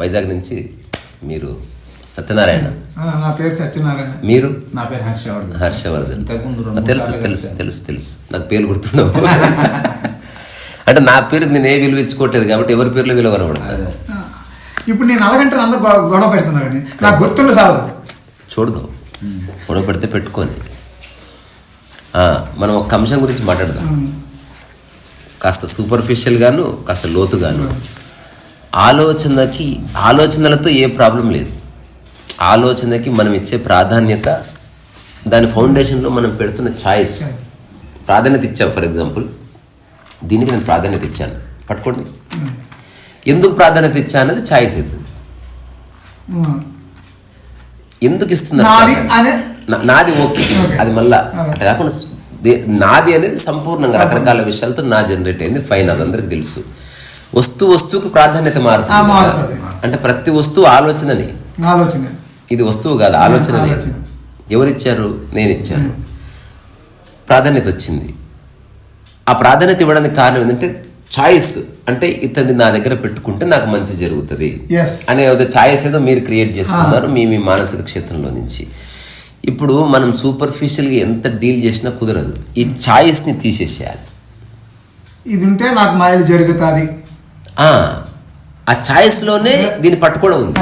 వైజాగ్ నుంచి మీరు సత్యనారాయణ. నా పేరు సత్యనారాయణ. మీరు? నా పేరు హర్షవర్ధన్. హర్షవర్ధన్. తెలుసు తెలుసు. తెలుసు తెలుసు. నాకు పేర్లు గుర్తుండవు. అంటే నా పేరు నేను ఏ విలువ ఇచ్చుకోవట్లేదు కాబట్టి ఎవరి పేర్లు విలువ కనబడతారు. ఆ, ఇప్పుడు నేను అలాగంటే అందరు గొడవ పెడుతున్నారని నాకు గుర్తుండ సాగదు చూడదు. గొడవ పెడితే పెట్టుకొని. ఆ, మనం ఒక అంశం గురించి మాట్లాడదాం. కాస్త సూపర్ఫిషియల్ గాను కాస్త లోతుగాను. ఆలోచనకి ఆలోచనలతో ఏ ప్రాబ్లం లేదు. ఆలోచనకి మనం ఇచ్చే ప్రాధాన్యత దాని ఫౌండేషన్లో మనం పెడుతున్న ఛాయిస్ ప్రాధాన్యత ఇచ్చాం ఫర్ ఎగ్జాంపుల్ దీనికి నేను ప్రాధాన్యత ఇచ్చాను. పట్టుకోండి. ఎందుకు ప్రాధాన్యత ఇచ్చా అనేది ఛాయిస్ అవుతుంది. ఎందుకు ఇస్తున్నారు నాది ఓకే. అది మళ్ళా అట్లా కాకుండా నాది అనేది సంపూర్ణంగా రకరకాల విషయాలతో నా జనరేట్ అయింది ఫైన్ అది అందరికి తెలుసు. వస్తు వస్తువుకు ప్రాధాన్యత మారుతుంది. అంటే ప్రతి వస్తువు ఆలోచనని. ఇది వస్తువు కాదు ఆలోచనని. ఆలోచన. ఎవరిచ్చారు? నేను ఇచ్చాను ప్రాధాన్యత వచ్చింది. ఆ ప్రాధాన్యత ఇవ్వడానికి కారణం ఏంటంటే చాయిస్ అంటే ఇతన్ని నా దగ్గర పెట్టుకుంటే నాకు మంచి జరుగుతుంది. అనే ఒక ఛాయిస్ ఏదో మీరు క్రియేట్ చేసుకున్నారు మీ మీ మానసిక క్షేత్రంలో నుంచి. ఇప్పుడు మనం సూపర్ఫిషియల్గా ఎంత డీల్ చేసినా కుదరదు. ఈ ఛాయిస్ని తీసేసేయాలి. ఇది ఉంటే నాకు మాయలు జరుగుతుంది. ఆ, ఆ ఛాయిస్లోనే దీన్ని పట్టుకోవడం ఉంది.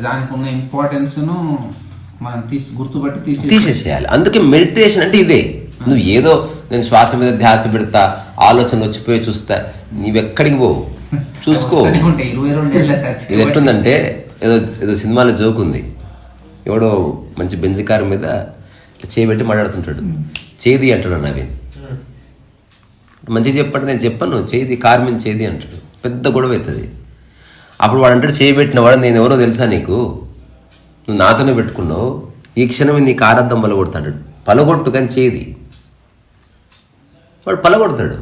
దానికి ఉన్న ఇంపార్టెన్స్ను మనం తీసి గుర్తుపట్టి తీసి తీసేసేయాలి. అందుకే మెడిటేషన్ అంటే ఇదే. నువ్వు ఏదో నేను శ్వాస మీద ధ్యాస పెడతా ఆలోచన వచ్చిపోయి చూస్తా నీవెక్కడికి పోవు? చూసుకో. ఇది ఎట్లుందంటే ఏదో ఏదో సినిమాలో జోక్ ఉంది. ఎవడో మంచి బెంజ్ కారు మీద ఇట్లా చేయబెట్టి మాట్లాడుతుంటాడు. చేది అంటాడు నవీన్. మంచిగా చెప్పండి నేను చెప్పాను. చేది కారు మీద చేది అంటాడు. పెద్ద గొడవ అవుతుంది. అప్పుడు వాడు అంటాడు చేయబెట్టిన వాడు నేను ఎవరో తెలుసా నీకు? నువ్వు నాతోనే పెట్టుకున్నావు. ఈ క్షణమే నీ కారద్దం పలగొడతాడు. పలగొట్టు కానీ చేది. వాడు పలగొడతాడు.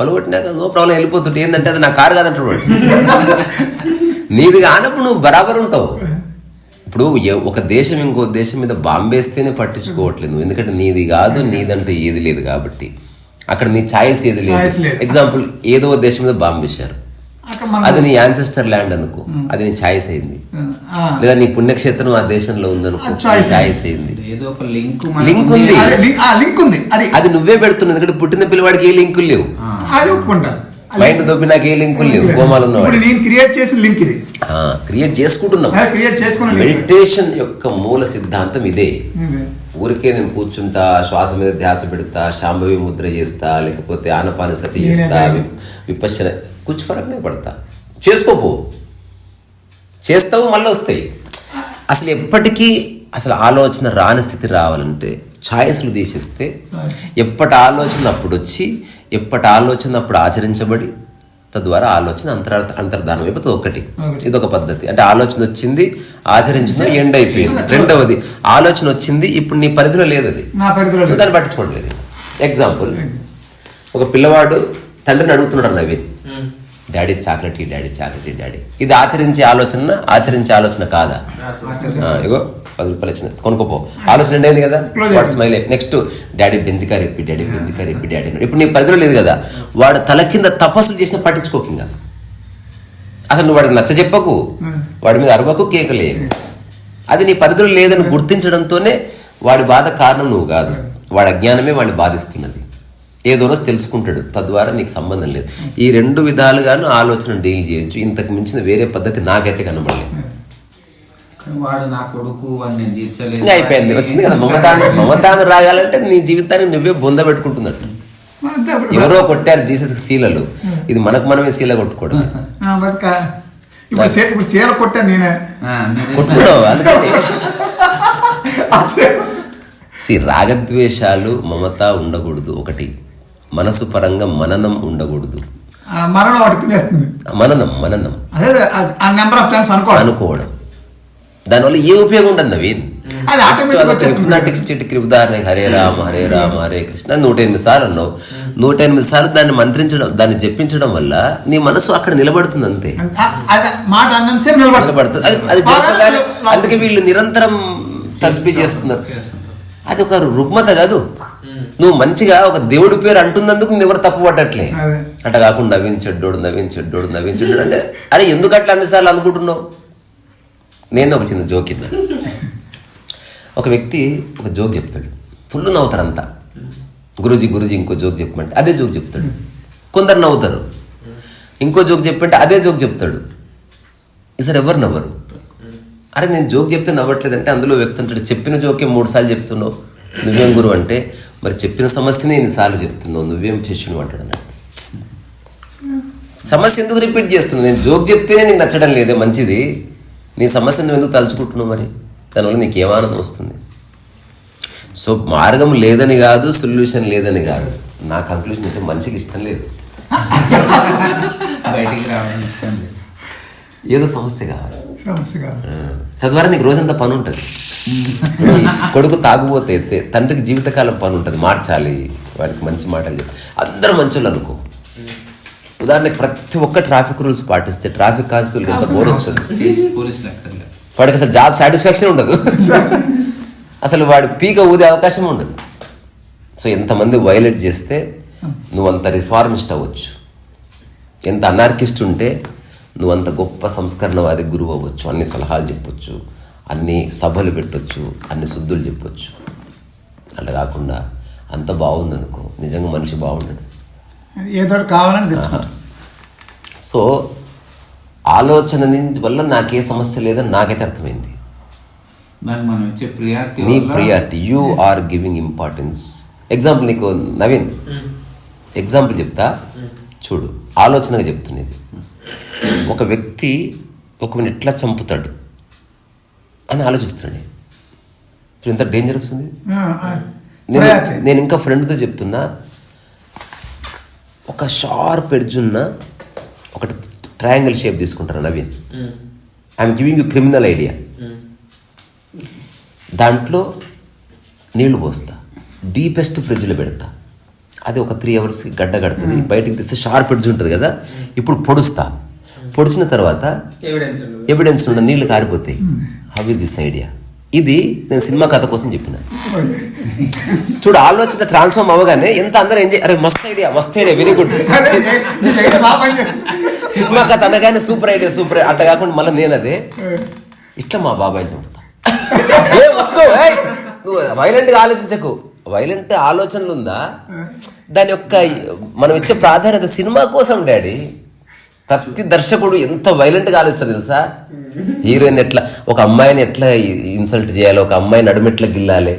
పలగొట్టినాక నో ప్రాబ్లం వెళ్ళిపోతుంటే ఏంటంటే అది నా కారు కాదంటాడు వాడు. నీది కానప్పుడు నువ్వు బరాబర్ ఉంటావు. ఇప్పుడు ఒక దేశం ఇంకో దేశం మీద బాంబేస్తేనే పట్టించుకోవట్లేదు. ఎందుకంటే నీది కాదు నీదంటే ఏది లేదు కాబట్టి. అక్కడ నీ ఛాయిస్ ఏది లేదు. ఎగ్జాంపుల్ ఏదో ఒక దేశం మీద బాంబేశారు. అది నీ యాన్సెస్టర్ ల్యాండ్ అనుకో. అది నీ ఛాయిస్ అయింది. లేదా నీ పుణ్యక్షేత్రం ఆ దేశంలో ఉందనుకో. ఛాయిస్ అయింది. ఏదో ఒక లింక్ ఉంది. అదే లింక్ ఆ, లింక్ ఉంది. అది అది నువ్వే పెడుతున్నావు ఎందుకంటే పుట్టిన పిల్లవాడికి ఏ లింకులు లేవు. అది ఒప్పుకుంటాను మైండ్ దొబ్బి నాకు ఏ లింకులు లేవు కోమాలు ఇప్పుడు నేను క్రియేట్ చేసిన లింక్ ఇది. క్రియేట్ చేసుకుంటున్నాం. క్రియేట్ చేసుకున్న మెడిటేషన్ యొక్క మూల సిద్ధాంతం ఇదే. ఊరికే నేను కూర్చుంటా శ్వాస మీద ధ్యాస పెడతా శాంభవి ముద్ర చేస్తా లేకపోతే ఆనపాన సతి చేస్తా విపశ్చన కూర్చు ఫరకనే పడతా. చేసుకోపో. చేస్తావు మళ్ళీ వస్తాయి. అసలు ఎప్పటికీ అసలు ఆలోచన రాని స్థితి రావాలంటే ఛాయిస్లు తీసేస్తే ఎప్పటి ఆలోచన అప్పుడు వచ్చి ఎప్పటి ఆలోచన అప్పుడు ఆచరించబడి తద్వారా ఆలోచన అంతర్ అంతర్ధానం అయిపోతుంది. ఒకటి. ఇది ఒక పద్ధతి. అంటే ఆలోచన వచ్చింది ఆచరించింది ఎండ్ అయిపోయింది. రెండవది ఆలోచన వచ్చింది ఇప్పుడు నీ పరిధిలో లేదు. అది. దాన్ని పట్టించుకోవట్లేదు ఎగ్జాంపుల్ ఒక పిల్లవాడు తండ్రిని అడుగుతున్నాడు నవీన్ డాడీ చాక్లెట్ ఈ డాడీ చాక్లెట్ ఈ డాడీ. ఇది ఆచరించే ఆలోచన ఆచరించే ఆలోచన కాదా? ఇగో పది రూపాయలు వచ్చింది కొనుక్కోపో. ఆలోచన అయింది కదా? వాడు smile. Next daddy Benz car ఇప్పి డాడీ బెంజ్ కార్ ఇప్పి డాడీ. ఇప్పుడు నీ పరిధిలో లేదు కదా? వాడు తల కింద తపస్సులు చేసిన పట్టించుకోకు ఇంకా అసలు నువ్వు వాడికి నచ్చ చెప్పకు. వాడి మీద అరవకు కేకలే అది నీ పరిధిలో లేదని గుర్తించడంతోనే వాడి బాధ కారణం నువ్వు కాదు. వాడి అజ్ఞానమే వాడిని బాధిస్తున్నది. ఏదో రోజు తెలుసుకుంటాడు. తద్వారా నీకు సంబంధం లేదు. ఈ రెండు విధాలుగాను ఆలోచన డీల్ చేయొచ్చు. ఇంతకు మించిన వేరే పద్ధతి నాకైతే కనబడలేదు. వాడు నా కొడుకు వాడిని నేను తీర్చలేదు. ఇంకా అయిపోయింది. వచ్చింది కదా మమతాను మమతాను రాగాలంటే నీ జీవితాన్ని నువ్వే బొంద పెట్టుకుంటున్నట్టు. ఎవరో కొట్టారు జీసస్ శీలలు ఇది మనకు మనమే శీల కొట్టుకోవడం. ఇప్పుడు సీల కొట్టాను నేనే. రాగద్వేషాలు మమత ఉండకూడదు. ఒకటి. మనసు పరంగా మననం ఉండకూడదు. ఆ, మరణం తినేస్తుంది. మననం మననం. అదే అదే, ఆ- ఆ నెంబర్ ఆఫ్ టైమ్స్ అనుకోవాలి అనుకోవడం. దానివల్ల ఏ ఉపయోగం ఉండదు నవీన్ ఉదాహరణ హరే రామ హరే రామ హరే కృష్ణ నూట ఎనిమిది సార్లు అన్నావు. నూట ఎనిమిది సార్లు దాన్ని మంత్రించడం దాన్ని జపించడం వల్ల నీ మనసు అక్కడ నిలబడుతుంది అంతే. మాట నిలబడుతుంది. అది. అందుకే వీళ్ళు నిరంతరం తస్బీ చేస్తున్నారు. చేస్తున్నారు. అది ఒక రుగ్మత కాదు. నువ్వు మంచిగా ఒక దేవుడి పేరు అంటున్నందుకు నువ్వు ఎవరు తప్పు పట్టట్లే. అట్లా కాకుండా నవీన్ చెడ్డోడు నవీన్ చెడ్డోడు నవీన్ చెడ్డోడు అంటే అరే ఎందుకు అట్లా అన్నిసార్లు అనుకుంటున్నావు? నేను ఒక చిన్న జోక్ ఇద్దా? ఒక వ్యక్తి ఒక జోక్ చెప్తాడు. ఫుల్ నవ్వుతారు అంతా గురూజీ గురూజీ ఇంకో జోక్ చెప్పమంటే అదే జోక్ చెప్తాడు. కొందరు నవ్వుతారు. ఇంకో జోక్ చెప్పంటే అదే జోక్ చెప్తాడు. ఈసారి ఎవరు నవ్వరు? అరే నేను జోక్ చెప్తే నవ్వట్లేదంటే అందులో వ్యక్తి అంటాడు చెప్పిన జోకే మూడు సార్లు చెప్తున్నావు. నువ్వేం గురువు అంటే మరి చెప్పిన సమస్యనే ఎన్నిసార్లు చెప్తున్నావు. నువ్వేం శిష్యుని అంటాడు అన్నాడు సమస్య ఎందుకు రిపీట్ చేస్తున్నావు? నేను జోక్ చెప్తేనే నీకు నచ్చడం లేదే మంచిది. నీ సమస్యను నువ్వు ఎందుకు తలుచుకుంటున్నావు మరి? దానివల్ల నీకు ఏం ఆనందం వస్తుంది? సో మార్గం లేదని కాదు సొల్యూషన్ లేదని కాదు. నా కంక్లూషన్ అయితే మనిషికి ఇష్టం లేదు. బయటికి రావడం ఇష్టం లేదు. ఏదో సమస్య కావాలి. తద్వారా నీకు రోజంతా పని ఉంటుంది కొడుకు తాగుపోతే తండ్రికి జీవితకాలం పని ఉంటుంది మార్చాలి వాడికి మంచి మాటలు చెప్పి. అందరూ మంచోళ్ళు అనుకో. ఉదాహరణకి ప్రతి ఒక్క ట్రాఫిక్ రూల్స్ పాటిస్తే ట్రాఫిక్ కానిస్టేబుల్కి ఎంత బోర్ వస్తుంది? వాడికి అసలు జాబ్ సాటిస్ఫాక్షన్ ఉండదు. అసలు వాడు పీక ఊదే అవకాశం ఉండదు. సో ఎంతమంది వైలెట్ చేస్తే నువ్వు అంత రిఫార్మిస్ట్ అవ్వచ్చు. ఎంత అనార్కిస్ట్ ఉంటే నువ్వు అంత గొప్ప సంస్కరణవాది గురువు అవ్వచ్చు అన్ని సలహాలు చెప్పొచ్చు అన్ని సభలు పెట్టొచ్చు అన్ని శుద్ధులు చెప్పొచ్చు. అట్లా కాకుండా అంత బాగుందనుకో నిజంగా మనిషి బాగుండడు. ఏదో ఒకటి కావాలని సో ఆలోచన నుంచి వల్ల నాకే సమస్య లేదని నాకైతే అర్థమైంది. నీ priority you are giving importance example నీకు నవీన్. ఎగ్జాంపుల్ చెప్తా? చూడు ఆలోచనగా చెప్తున్నది. ఒక వ్యక్తి ఒకరిని ఎట్లా చంపుతాడు అని ఆలోచిస్తున్నాడు ఇప్పుడు ఎంత డేంజరస్ ఉంది? నేను ఇంకా ఫ్రెండ్తో చెప్తున్నా ఒక షార్ప్ ఎడ్జ్ ఉన్న ఒకటి ట్రయాంగిల్ షేప్ తీసుకుంటారు Naveen. I'm giving you criminal idea. దాంట్లో నీళ్ళు పోస్తా డీపెస్ట్ ఫ్రిడ్జ్లో పెడతా. అది ఒక త్రీ అవర్స్కి గడ్డ కడుతుంది బయటికి తీస్తే షార్ప్ ఎడ్జ్ ఉంటుంది కదా ఇప్పుడు పొడుస్తా. పొడిచిన తర్వాత ఎవిడెన్స్ ఉండదు. ఉన్న నీళ్ళు కారిపోతాయి. హౌ ఇస్ దిస్ ఐడియా ఇది నేను సినిమా కథ కోసం చెప్పిన. చూడు ఆలోచన ట్రాన్స్ఫార్మ్ అవ్వగానే ఎంత అందరూ ఎంజాయ్ అరే మస్త్ ఐడియా మస్త్ ఐడియా వెరీ గుడ్. సినిమా కథ అనగానే సూపర్ ఐడియా సూపర్ అట్లా కాకుండా మళ్ళీ నేను అదే. ఇట్లా మా బాబాయ్ చంపుతా. ఏ వద్దు! నువ్వు వైలెంట్గా ఆలోచించకు. వైలెంట్ ఆలోచనలు ఉందా దాని యొక్క మనం ఇచ్చే ప్రాధాన్యత సినిమా కోసం డాడీ. ప్రతి దర్శకుడు ఎంత వైలెంట్గా ఆలోచిస్తారు తెలుసా? హీరోయిన్ ఎట్లా ఒక అమ్మాయిని ఎట్లా ఇన్సల్ట్ చేయాలి ఒక అమ్మాయి నడుము ఎట్లా గిల్లాలి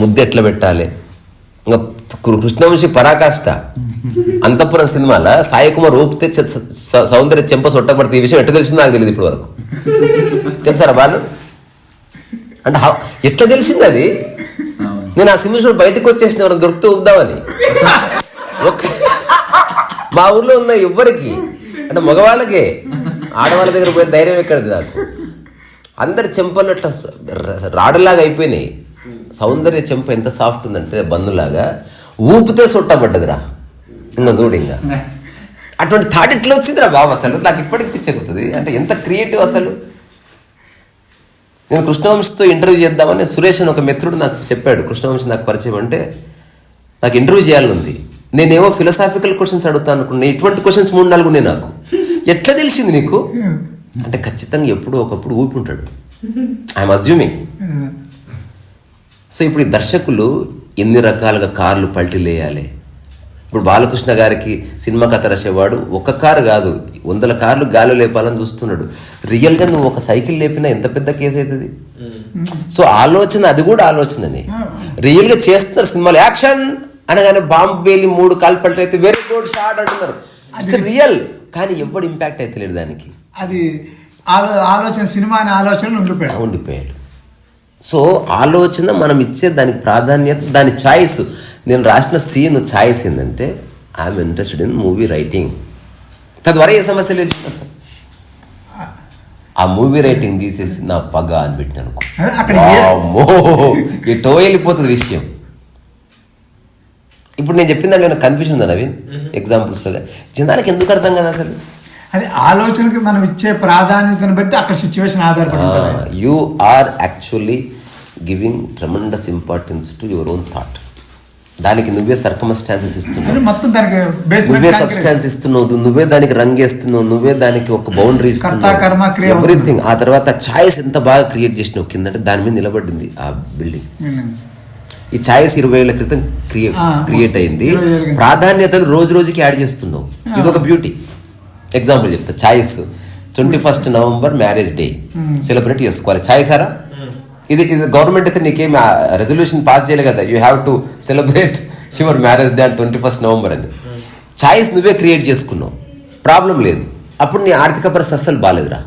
ముద్దు ఎట్లా పెట్టాలి? ఇంకా కృష్ణవంశీ పరాకాష్ట. అంతఃపురం సినిమాల? సాయి కుమార్ ఊపితే సౌందర్య చెంప సొట్టపడితే ఈ విషయం ఎట్లా తెలిసిందో నాకు తెలియదు ఇప్పటి వరకు తెలుసారా వాళ్ళు అంటే ఎట్లా తెలిసింది అది? నేను ఆ సినిమా బయటకు వచ్చేసిన ఎవరైనా దొరికితే ఉందామని. మా ఊర్లో ఉన్న ఎవ్వరికి అంటే మగవాళ్ళకే ఆడవాళ్ళ దగ్గర పోయే ధైర్యం ఎక్కడిది నాకు? అందరి చెంపలు అట్లా రాడలాగా అయిపోయినాయి. సౌందర్య చెంప ఎంత సాఫ్ట్ ఉందంటే బంధులాగా ఊపితే సొట్టబడ్డదిరా ఇంకా చూడు ఇంకా. అటువంటి థాట్ ఎట్లా వచ్చిందిరా బాబు అసలు. నాకు ఇప్పటికి పిచ్చెక్కుతుంది అంటే ఎంత క్రియేటివ్ అసలు. నేను కృష్ణవంశితో ఇంటర్వ్యూ చేద్దామని సురేష్ అని ఒక మిత్రుడు నాకు చెప్పాడు. కృష్ణవంశి నాకు పరిచయం అంటే నాకు ఇంటర్వ్యూ చేయాలని ఉంది. నేనేమో ఫిలసాఫికల్ క్వశ్చన్స్ అడుగుతాను అనుకున్నా. ఇటువంటి క్వశ్చన్స్ మూడు నాలుగు ఉన్నాయి నాకు. ఎట్లా తెలిసింది నీకు? అంటే ఖచ్చితంగా ఎప్పుడో ఒకప్పుడు ఊపి ఉంటాడు. ఐఎమ్ అజ్యూమింగ్ సో ఇప్పుడు ఈ దర్శకులు ఎన్ని రకాలుగా కార్లు పల్టీలేయాలి? ఇప్పుడు బాలకృష్ణ గారికి సినిమా కథ రాసేవాడు ఒక కారు కాదు. వందల కార్లు గాలి లేపాలని చూస్తున్నాడు. రియల్గా నువ్వు ఒక సైకిల్ లేపినా ఎంత పెద్ద కేసు అవుతుంది? సో ఆలోచన అది కూడా ఆలోచనని. రియల్గా చేస్తున్నారు సినిమాలు. యాక్షన్! అనగానే బాంబు వేలి మూడు కాలు పల్టీ అయితే వెరీ గుడ్ షార్ట్ అంటున్నారు. ఇట్స్ రియల్ కానీ ఎవడు ఇంపాక్ట్ అవుతలేడు దానికి. అది ఆలో ఆలోచన సినిమా అనే ఆలోచనలు ఉండిపోయాడు ఉండిపోయాడు. సో ఆలోచన మనం ఇచ్చే దానికి ప్రాధాన్యత దాని ఛాయిస్ నేను రాసిన సీన్ ఛాయిస్ ఏంటంటే I'm interested in movie writing తద్వారా ఏ సమస్య లేదు అసలు ఆ మూవీ రైటింగ్ తీసేసి నా పగ అని పెట్టిన అనుకో అదే అక్కడ ఏ- వామ్మో, ఎటో వెళ్ళిపోతుంది విషయం. ఇప్పుడు నేను చెప్పిన దాంట్లో కన్ఫ్యూజన్ ఉందా నవీన్? ఎగ్జాంపుల్స్లో జనానికి ఎందుకు అర్థం కదా అసలు? అది ఆలోచనకి మనం ఇచ్చే ప్రాధాన్యతను బట్టి అక్కడ సిచ్యువేషన్ ఆధారపడి ఉంటుంది. You are actually giving tremendous importance to your own thought దానికి నువ్వే సర్కమస్టాన్సెస్ ఇస్తున్నావు. మొత్తం దానికి నువ్వే సబ్స్టాన్స్ ఇస్తున్నావు. నువ్వే దానికి రంగేస్తున్నావు నువ్వే దానికి ఒక బౌండరీ కర్త, కర్మ, క్రియ అవుతుంది. ఎవ్రీథింగ్ ఆ తర్వాత ఛాయిస్ ఎంత బాగా క్రియేట్ చేసినావు? కిందంటే దాని మీద నిలబడింది ఆ బిల్డింగ్ ఈ ఛాయిస్ ఇరవై ఏళ్ళ క్రితం క్రియేట్ అయింది. ప్రాధాన్యతలు రోజు రోజుకి యాడ్ చేస్తున్నావు ఇది ఒక బ్యూటీ. ఎగ్జాంపుల్ చెప్తా. Choice. Twenty first November marriage day celebrate చేసుకోవాలి. ఛాయిస్ సారా ఇది ఇది గవర్నమెంట్ అయితే నీకేం రెజల్యూషన్ పాస్ చేయలేదు కదా. You have to celebrate your marriage day and twenty first November అని ఛాయిస్ నువ్వే క్రియేట్ చేసుకున్నావు. ప్రాబ్లం లేదు. అప్పుడు నీ ఆర్థిక పరిస్థితి అస్సలు బాగాలేదురా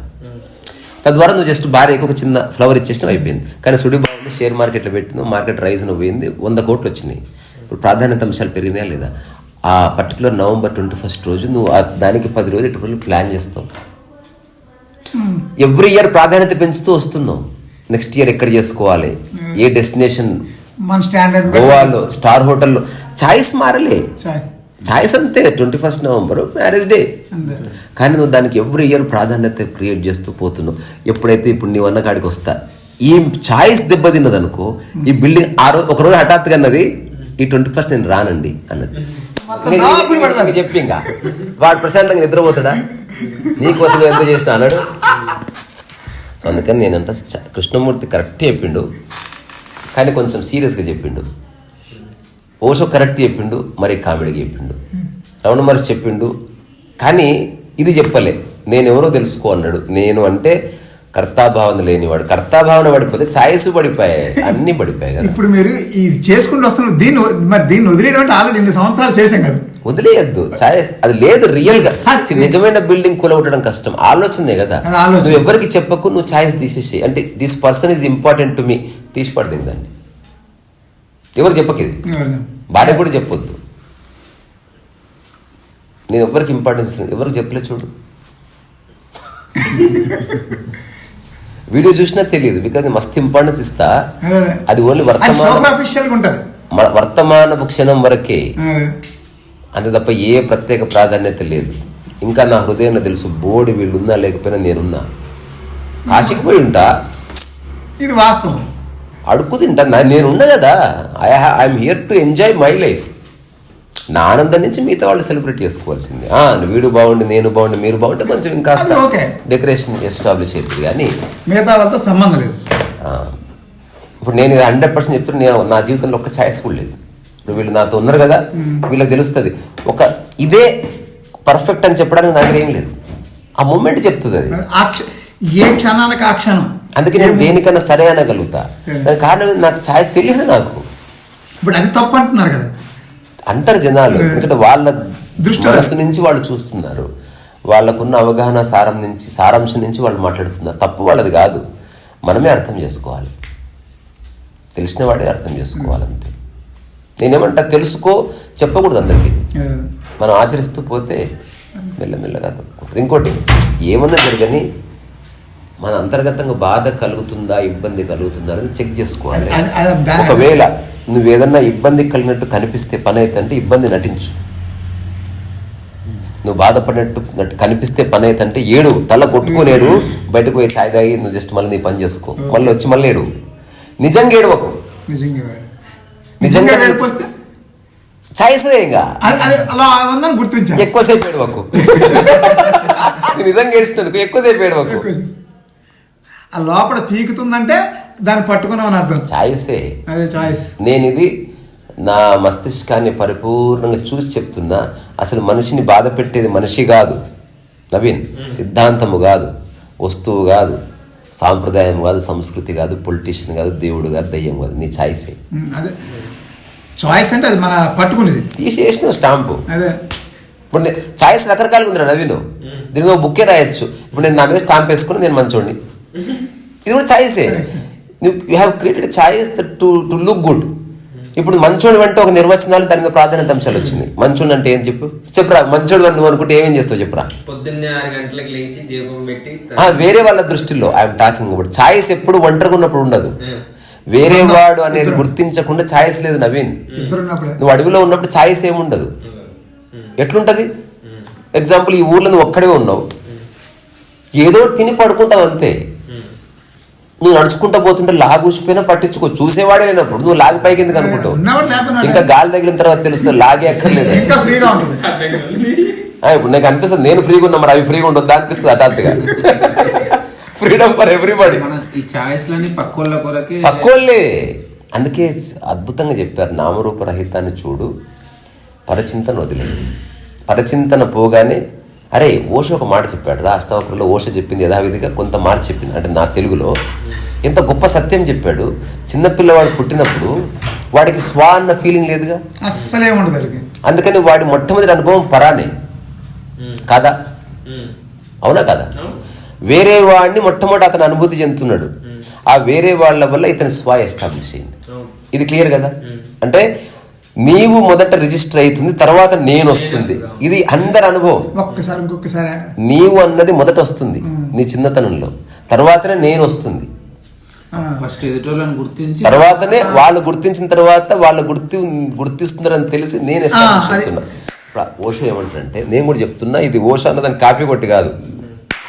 తద్వారా నువ్వు జస్ట్ భార్యకు ఒక చిన్న ఫ్లవర్ ఇచ్చేసినా అయిపోయింది. కానీ సుడి బాగుంది షేర్ మార్కెట్లో పెట్టినావు మార్కెట్ రైజ్ పోయింది వంద కోట్లు వచ్చినాయి. ఇప్పుడు ప్రాధాన్యత అంశాలు పెరిగినాయా లేదా? ఆ పర్టికులర్ నవంబర్ ట్వంటీ ఫస్ట్ రోజు నువ్వు దానికి పది రోజులు ఇటు రోజులు ప్లాన్ చేస్తావు. ఎవ్రీ ఇయర్ ప్రాధాన్యత పెంచుతూ వస్తున్నావు. నెక్స్ట్ ఇయర్ ఎక్కడ చేసుకోవాలి? ఏ డెస్టినేషన్? మన స్టాండర్డ్ గోవాలో స్టార్ హోటల్లో. ఛాయిస్ మారలే. చాయ్ ఛాయిస్ అంతే. Twenty first November marriage day. కానీ నువ్వు దానికి ఎవ్రీ ఇయర్ ప్రాధాన్యత క్రియేట్ చేస్తూ పోతున్నావు. ఎప్పుడైతే ఇప్పుడు నీవు అన్న కాడికి వస్తా ఈ ఛాయిస్ దెబ్బతిన్నది అనుకో ఈ బిల్డింగ్ ఆ రోజు ఒక రోజు హఠాత్తుగా అన్నది ఈ ట్వంటీ ఫస్ట్ నేను రానండి అన్నది. చెప్పి ఇంకా. వాడు ప్రశాంతంగా నిద్రపోతాడా? నీకోసం ఎంత చేసిన అన్నాడు. సో అందుకని నేనంట కృష్ణమూర్తి కరెక్ట్ చెప్పిండు. కానీ కొంచెం సీరియస్గా చెప్పిండు. ఓషో కరెక్ట్ చెప్పిండు మరి కామెడీగా చెప్పిండు. రమణ మహర్షి చెప్పిండు. కానీ ఇది చెప్పలే. నేను ఎవరో తెలుసుకో అన్నాడు. నేను అంటే కర్తాభావన లేనివాడు. కర్తాభావన పడిపోతే ఛాయస్ పడిపోయాయి అన్నీ పడిపోయాయి కదా. ఇప్పుడు మీరు ఇది చేసుకుంటూ వస్తున్నారు దీన్ని మరి దీన్ని వదిలేయడం అంటే ఆల్రెడీ ఇన్ని సంవత్సరాలు చేసాం కదా. వదిలేయద్దు. ఛాయ అది లేదు రియల్గా. నిజమైన బిల్డింగ్ కూలగొట్టడం కష్టం. ఆలోచనే కదా. నువ్వు ఎవరికి చెప్పకు నువ్వు ఛాయిస్ తీసేసి అంటే this person is important to me తీసి పడదింది దాన్ని. ఎవరు చెప్పకు ఇది? భార్య కూడా చెప్పొద్దు. నేను ఎవరికి ఇంపార్టెన్స్ ఎవరికి చెప్పలే చూడు. వీడియో చూసినా తెలియదు బికాజ్ మస్తు ఇంపార్టెన్స్ ఇస్తా. అదే. ఓన్లీ వర్తమాన. వర్తమానపు క్షణం వరకే. అంతే తప్ప ఏ ప్రత్యేక ప్రాధాన్యత లేదు. ఇంకా నా హృదయంలో తెలుసు బోడి వీళ్ళున్నా లేకపోయినా నేనున్నా. కాశీకి పోయి ఉంటా? ఇది వాస్తవం. అడుక్కు తింటా నేనున్నా కదా. I I'm here to enjoy my life నా ఆనందం నుంచి మిగతా వాళ్ళు సెలబ్రేట్ చేసుకోవాల్సింది. వీడు బాగుండి నేను బాగుండి మీరు బాగుంటే కొంచెం ఇంకా. డెకరేషన్ ఎస్టాబ్లిష్ అవుతుంది కానీ మిగతా వాళ్ళతో సంబంధం లేదు. ఇప్పుడు నేను హండ్రెడ్ పర్సెంట్ చెప్తున్నా నేను నా జీవితంలో ఒక్క ఛాయిస్ కూడా లేదు. ఇప్పుడు వీళ్ళు నాతో ఉన్నారు కదా వీళ్ళకి తెలుస్తుంది. ఒక ఇదే పర్ఫెక్ట్ అని చెప్పడానికి నా దగ్గర ఏం లేదు. ఆ మూమెంట్ చెప్తుంది అది. ఏ క్షణానికి ఆ క్షణం? అందుకే నేను దేనికన్నా సరే అనగలుగుతా. దానికి కారణం? నాకు ఛాయ్ తెలియదు నాకు. ఇప్పుడు అది తప్పు అంటున్నారు కదా. అంటారు జనాలు ఎందుకంటే వాళ్ళ దృష్టి నుంచి వాళ్ళు చూస్తున్నారు. వాళ్ళకున్న అవగాహన సారం నుంచి సారాంశం నుంచి వాళ్ళు మాట్లాడుతున్నారు. తప్పు వాళ్ళది కాదు. మనమే అర్థం చేసుకోవాలి. తెలిసిన వాడే అర్థం చేసుకోవాలి అంతే. నేనేమంటా తెలుసుకో చెప్పకూడదు అందరికీ. అదే. మనం ఆచరిస్తూ పోతే మెల్లమెల్లగా తప్పుకుంటుంది. ఇంకోటి ఏమన్నా జరగని మన అంతర్గతంగా బాధ కలుగుతుందా ఇబ్బంది కలుగుతుందా అనేది చెక్ చేసుకోవాలి. ఒకవేళ నువ్వు ఏదన్నా ఇబ్బంది కలిగినట్టు కనిపిస్తే పని అయితే అంటే ఇబ్బంది నటించు. నువ్వు బాధపడినట్టు నట్టు కనిపిస్తే పని అయితే అంటే ఏడు తల కొట్టుకోలేడు బయటకు పోయి ఛాయ్ తాగి నువ్వు జస్ట్ మళ్ళీ నీ పని చేసుకో. మళ్ళీ వచ్చి మళ్ళీ ఏడు. నిజంగా ఏడవకు. నిజంగా ఛాయిస్ ఇంకా. ఎక్కువసేపు ఏడవకు. నిజంగా ఏడుస్తున్నాను ఎక్కువసేపు ఏడవకు. ఆ లోపల పీకుతుందంటే దాన్ని పట్టుకున్నామని అర్థం. ఛాయిసే అదే చాయిస్. నేను ఇది నా మస్తిష్కాన్ని పరిపూర్ణంగా చూసి చెప్తున్నా అసలు మనిషిని బాధ పెట్టేది మనిషి కాదు. నవీన్ సిద్ధాంతము కాదు వస్తువు కాదు సాంప్రదాయం కాదు సంస్కృతి కాదు పొలిటీషియన్ కాదు దేవుడు కాదు దయ్యం కాదు నీ ఛాయిసే అదే. చాయిస్ అంటే అది మన పట్టుకునేది. తీసేసిన స్టాంపు. అదే. ఇప్పుడు నేను ఛాయిస్ రకరకాలుగా ఉందిరా నవీన్. దీని ఒక బుక్కే రాయొచ్చు. ఇప్పుడు నేను నా మీద స్టాంప్ వేసుకుని నేను మంచోడిని. ఇది కూడా ఛాయిసే Choice. You have created choice to to look good ఇప్పుడు మంచోడు అంటే ఒక నిర్వచనాలు దాని మీద ప్రాధాన్యత అంశాలు వచ్చింది. మంచోడు అంటే ఏం చెప్పు? చెప్పురా మంచోడు అని నువ్వు అనుకుంటే ఏమేం చేస్తావు చెప్పురా? పొద్దున్నే ఆరు గంటలకు లేచి దీపం పెట్టి ఆ, వేరే వాళ్ళ దృష్టిలో ఐఎమ్ టాకింగ్ అబౌట్ ఛాయిస్ ఎప్పుడు ఒంటరిగా ఉన్నప్పుడు ఉండదు. వేరే? వాడు అనేది. గుర్తించకుండా ఛాయిస్ లేదు నవీన్. నువ్వు అడవిలో ఉన్నప్పుడు ఛాయిస్ ఏముండదు ఎట్లుంటది? ఎగ్జాంపుల్ ఈ ఊర్లో నువ్వు ఒక్కడే ఉన్నావు. ఏదో తిని పడుకుంటావు అంతే. నువ్వు నడుచుకుంటూ పోతుంటే లాగు ఊసిపోయినా పట్టించుకో. చూసేవాడే లేనప్పుడు నువ్వు లాగి పైకి ఎందుకు అనుకుంటావు? ఇంకా గాలి తగిలిన తర్వాత తెలుస్తుంది లాగే అక్కర్లేదు. ఇంకా ఫ్రీగా ఉంటుంది. ఆ, ఇప్పుడు నాకు అనిపిస్తుంది నేను ఫ్రీగా ఉన్నా మరి అవి ఫ్రీగా ఉండొద్దా అనిపిస్తుంది హఠాత్తుగా. ఫ్రీడమ్ ఫర్ ఎవ్రీబడి మన ఈ ఛాయిస్లని పక్కోళ్ళ కొరకే పక్కోళ్ళే. అందుకే అద్భుతంగా చెప్పారు నామరూప రహితాన్ని చూడు పరచింతన వదిలే పరచింతన పోగానే అరే ఓష ఒక మాట చెప్పాడు. రా అష్టావక్రలో ఓష చెప్పింది యథావిధిగా కొంత మార్చి చెప్పింది. అంటే నా తెలుగులో ఎంత గొప్ప సత్యం చెప్పాడు. చిన్నపిల్లవాడు పుట్టినప్పుడు వాడికి స్వా అన్న ఫీలింగ్ లేదుగా? అస్సలే ఉండదు అందుకని వాడి మొట్టమొదటి అనుభవం పరానే. కాదా? అవునా కదా? వేరే వాడిని మొట్టమొదటి అతను అనుభూతి చెందుతున్నాడు. ఆ వేరే వాళ్ళ వల్ల ఇతని స్వ ఎస్టాబ్లిష్ అయింది. ఇది క్లియర్ కదా? అంటే నీవు మొదట రిజిస్టర్ అవుతుంది తర్వాత నేను వస్తుంది. ఇది అందరి అనుభవం. ఒక్కసారి ఇంకొకసారి. నీవు అన్నది మొదట వస్తుంది నీ చిన్నతనంలో. తర్వాతనే నేను వస్తుంది. ఫస్ట్ ఎదుటోళ్ళని గుర్తించి తర్వాతనే వాళ్ళు గుర్తించిన తర్వాత వాళ్ళు గుర్తి గుర్తిస్తున్నారని తెలిసి నేను చేస్తున్నా. ఓషో ఏమంటారంటే నేను కూడా చెప్తున్నా ఇది ఓషో అన్నదాన్ని కాపీ కొట్టి కాదు.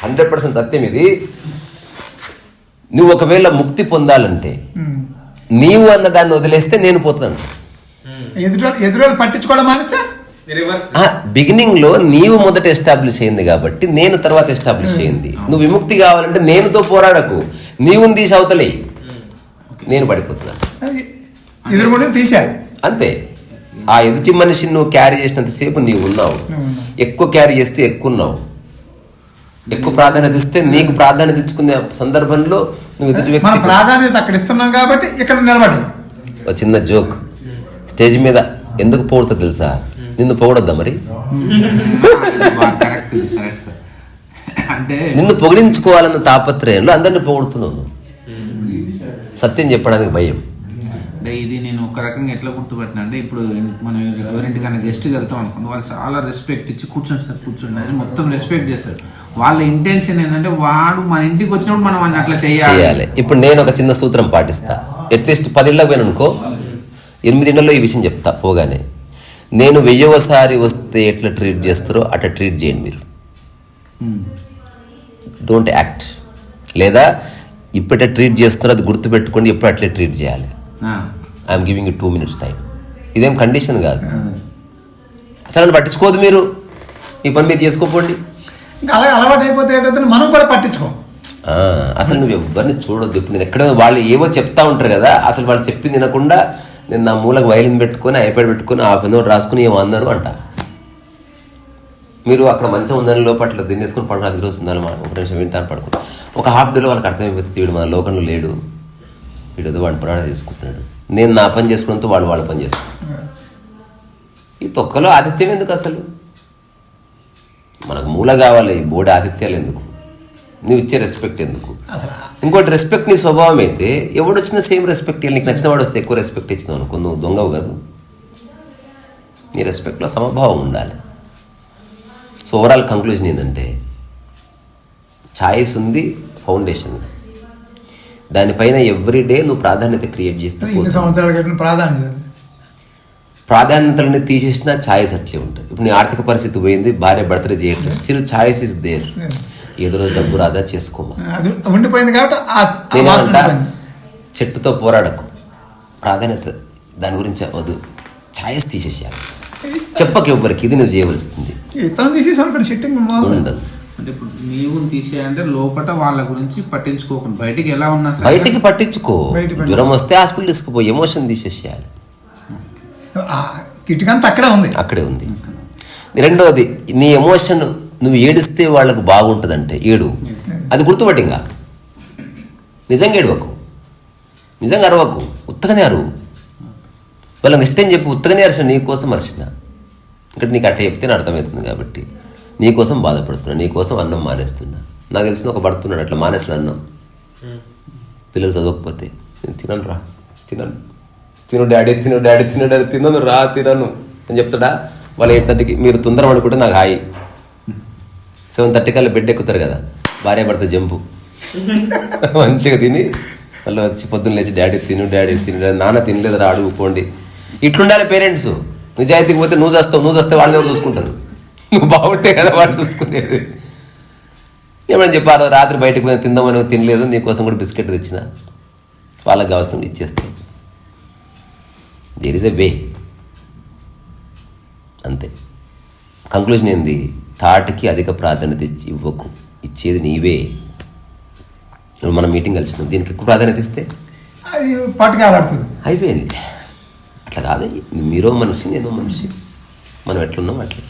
హండ్రెడ్ పర్సెంట్ సత్యం ఇది. నువ్వు ఒకవేళ ముక్తి పొందాలంటే. నీవు అన్న దాన్ని వదిలేస్తే నేను పోతాను. బిగినింగ్లో నీవు మొదట ఎస్టాబ్లిష్ అయింది కాబట్టి నేను తర్వాత ఎస్టాబ్లిష్ అయింది. నువ్వు విముక్తి కావాలంటే నేనుతో పోరాడకు. నీవుని తీసి అవతలే నేను పడిపోతున్నాను తీశారు. అంతే. ఆ ఎదుటి మనిషిని నువ్వు క్యారీ చేసినంతసేపు నీవు ఉన్నావు. నువ్వు ఉన్నావు. ఎక్కువ క్యారీ చేస్తే ఎక్కువ ఉన్నావు. ఎక్కువ ప్రాధాన్యత ఇస్తే నీకు ప్రాధాన్యత ఇచ్చుకునే సందర్భంలో నువ్వు ఎదుటి మన వ్యక్తి ప్రాధాన్యత అక్కడ ఇస్తున్నాం కాబట్టి ఇక్కడ నిలబడి ఒక చిన్న జోక్ స్టేజ్ మీద ఎందుకు పోడుతుంది తెలుసా? నిన్ను పొగడొద్దా మరి కరెక్ట్ కరెక్ట్ సార్ అంటే నిన్ను పొగిడించుకోవాలన్న తాపత్రయంలో అందరిని పొగుడుతున్నావు. సత్యం చెప్పడానికి భయం. అంటే ఇది నేను ఒక రకంగా ఎట్లా గుర్తుపట్టిన అంటే ఇప్పుడు మనం ఎవరింటికైనా గెస్ట్కి వెళ్తాం అనుకోండి వాళ్ళు చాలా రెస్పెక్ట్ ఇచ్చి కూర్చొని సార్ కూర్చోండి అని మొత్తం రెస్పెక్ట్ చేస్తారు. వాళ్ళ ఇంటెన్షన్ ఏంటంటే వాడు మన ఇంటికి వచ్చినప్పుడు మనం వాడిని అట్లా చేయాలి. ఇప్పుడు నేను ఒక చిన్న సూత్రం పాటిస్తా. అట్లీస్ట్ పదిళ్ళకి పోయాను అనుకో ఎనిమిదిండలో ఈ విషయం చెప్తా పోగానే. నేను వెయ్యవసారి వస్తే ఎట్లా ట్రీట్ చేస్తారో అట్లా ట్రీట్ చేయండి మీరు. ఉమ్. Don't act. లేదా ఇప్పుడే ట్రీట్ చేస్తున్నారో అది గుర్తుపెట్టుకోండి ఎప్పుడు అట్లే ట్రీట్ చేయాలి. I'm giving you two minutes time ఇదేం కండిషన్ కాదు. అసలు పట్టించుకోదు మీరు. ఈ పని మీరు చేసుకోపోండి. అలాగే అలవాటు అయిపోతే ఏంటంటే మనం కూడా పట్టించుకోం. అసలు నువ్వు ఎవరిని చూడొద్దు. ఇప్పుడు నేను ఎక్కడ వాళ్ళు ఏవో చెప్తా ఉంటారు కదా అసలు వాళ్ళు చెప్పింది వినకుండా నేను నా మూలకు వైలిన్ పెట్టుకొని ఐప్యాడ్ పెట్టుకొని ఆ పని ఒకటి రాసుకుని ఏమో అన్నారు అంట. మీరు అక్కడ మంచం ఉందని లోపట్ల దిన్నేసుకుని పడు నాకు తెలుస్తుంది మా ఒక నిమిషం వింటాను పడుకుని. ఒక హాఫ్ డేలో వాళ్ళకి అర్థమైపోతుంది వీడు మన లోకంలో లేడు. వీడు ఏదో వాడి ప్రాణం తీసుకుంటున్నాడు. నేను నా పని చేసుకున్నంత వాళ్ళు వాళ్ళ పని చేసుకుంటారు ఈ తొక్కలో ఆతిథ్యం ఎందుకు అసలు? మనకు మూల కావాలి ఈ బోడి ఆతిథ్యాలు ఎందుకు? నువ్వు ఇచ్చే రెస్పెక్ట్ ఎందుకు? ఇంకోటి రెస్పెక్ట్ నీ స్వభావం అయితే ఎవడు వచ్చినా సేమ్ రెస్పెక్ట్ నీకు నచ్చిన వాడు వస్తే ఎక్కువ రెస్పెక్ట్ ఇచ్చినావు అనుకో నువ్వు దొంగవు కాదు. నీ రెస్పెక్ట్లో సమభావం ఉండాలి. సో ఓవరాల్ కంక్లూజన్ ఏంటంటే ఛాయిస్ ఉంది ఫౌండేషన్. దానిపైన ఎవ్రీ డే నువ్వు ప్రాధాన్యత క్రియేట్ చేస్తే ప్రాధాన్యత ప్రాధాన్యతలని తీసేసిన ఛాయిస్ అట్లే ఉంటుంది. ఇప్పుడు నీ ఆర్థిక పరిస్థితి పోయింది భార్య బర్త్డే చేయట్లేదు. స్టిల్ ఛాయిస్ ఇస్ దేర్ ఏదో రోజు డబ్బు రాదా చేసుకోమా? ఉండిపోయింది కాబట్టి. చెట్టుతో పోరాడకు. ప్రాధాన్యత దాని గురించి వద్దు. ఛాయస్ తీసేసేయాలి. చెప్పకు ఎవ్వరికి ఇది నువ్వు చేయవలసింది. సిట్టింగ్ ఉండదు. అంటే ఇప్పుడు నీవు తీసేయాలంటే లోపల వాళ్ళ గురించి పట్టించుకోకుండా బయటికి ఎలా ఉన్నా సరే బయటికి పట్టించుకో. జ్వరం వస్తే హాస్పిటల్ తీసుకుపో ఎమోషన్ తీసేసేయాలి. కిటికంతా అక్కడే ఉంది. అక్కడే ఉంది. రెండవది నీ ఎమోషన్ నువ్వు ఏడిస్తే వాళ్ళకు బాగుంటుందంటే ఏడు. అది గుర్తుపట్టి ఇంకా నిజంగా ఏడవకు. నిజంగా అరవకు. ఉత్తగానే అరువు. వాళ్ళకి ఇష్టం చెప్పి ఉత్తగానే అరిచిన నీ కోసం అరిచిన. ఇక్కడ నీకు అట్ట చెప్తే అర్థమవుతుంది కాబట్టి నీకోసం బాధపడుతున్నా నీకోసం అన్నం మానేస్తున్నా. నాకు తెలిసిన ఒక పడుతున్నాడు అట్లా మానేసిన అన్నం. పిల్లలు చదవకపోతే నేను తినను రా తినను. తిను డాడీ తిను డాడీ తిను డాడీ తినను రా తినను అని చెప్తాడా? వాళ్ళు ఎయిట్ థర్టీకి మీరు తొందర పడుకుంటే నాకు హాయి. సెవెన్ థర్టీ కల్లా బెడ్ ఎక్కుతారు కదా భార్య భర్త జంపు. మంచిగా తిని వాళ్ళు వచ్చి పొద్దున్న లేచి డాడీ తిను డాడీ తిను నాన్న తినలేదురా అడుగుకోండి ఇట్లుండాలి పేరెంట్స్. నిజాయితీకి పోతే నువ్వు చేస్తావు నువ్వు చేస్తే వాళ్ళు ఎవరు చూసుకుంటారు? నువ్వు బాగుంటే కదా వాళ్ళు చూసుకునేది. ఏమని చెప్పారు? రాత్రి బయటకు పోయి తిందామని తినలేదు నీకోసం కూడా బిస్కెట్ తెచ్చిన. వాళ్ళకి కావాల్సింది ఇచ్చేస్తాం. దేర్ ఇస్ ఎ వే అంతే. కంక్లూజన్ ఏంది? థాట్కి అధిక ప్రాధాన్యత ఇచ్చి ఇవ్వకు. ఇచ్చేది నీవే. మనం మీటింగ్ కలిసినాం. దీనికి ఎక్కువ ప్రాధాన్యత ఇస్తే? అది అయిపోయింది. అట్లా కాదు. మీరో మనిషి నేనో మనిషి మనం ఎట్లున్నాం అట్లా.